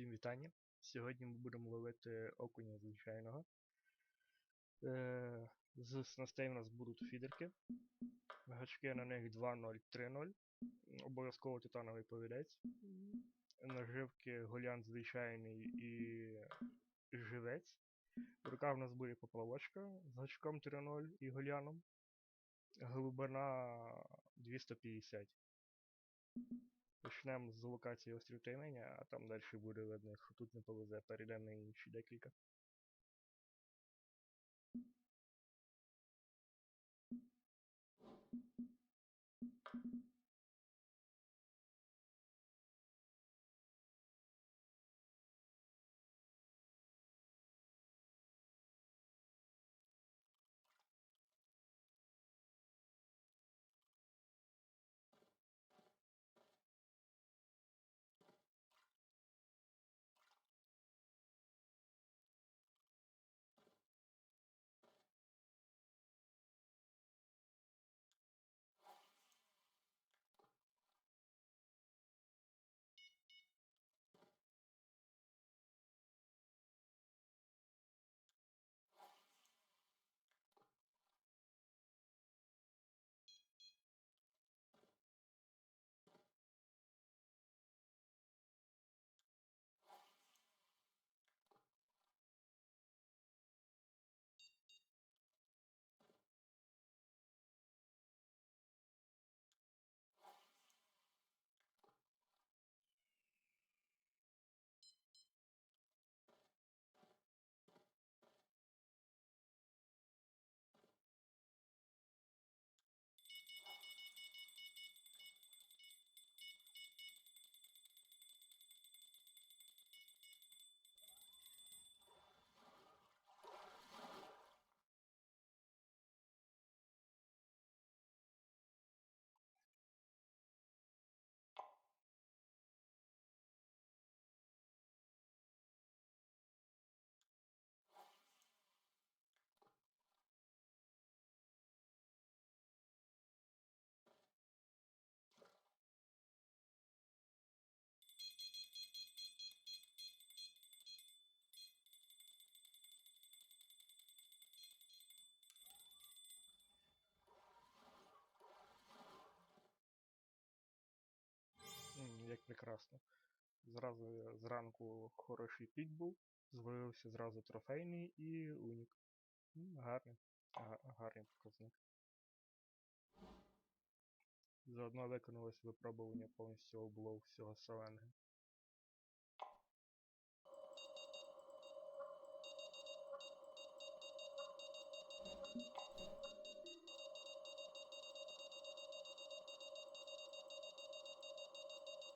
Всім вітання. Сьогодні ми будемо ловити окуня звичайного. Е, з снастей у нас будуть фідерки. Гачки на них 2.0, 3.0. Обов'язково титановий повідець. Наживки голянт звичайний і живець. Рука В нас буде поплавочка з гачком 3.0 і голяном. Глибина 250. Почнемо з локації острів таймення, а там далі буде видно, якщо тут не повезе, перейдемо на інші декілька. Thank Як прекрасно. Зразу зранку хороший пік був, звалився зразу трофейний і унік. Гарний, гарний показник. Заодно виконалось випробування повністю облов всього селенга.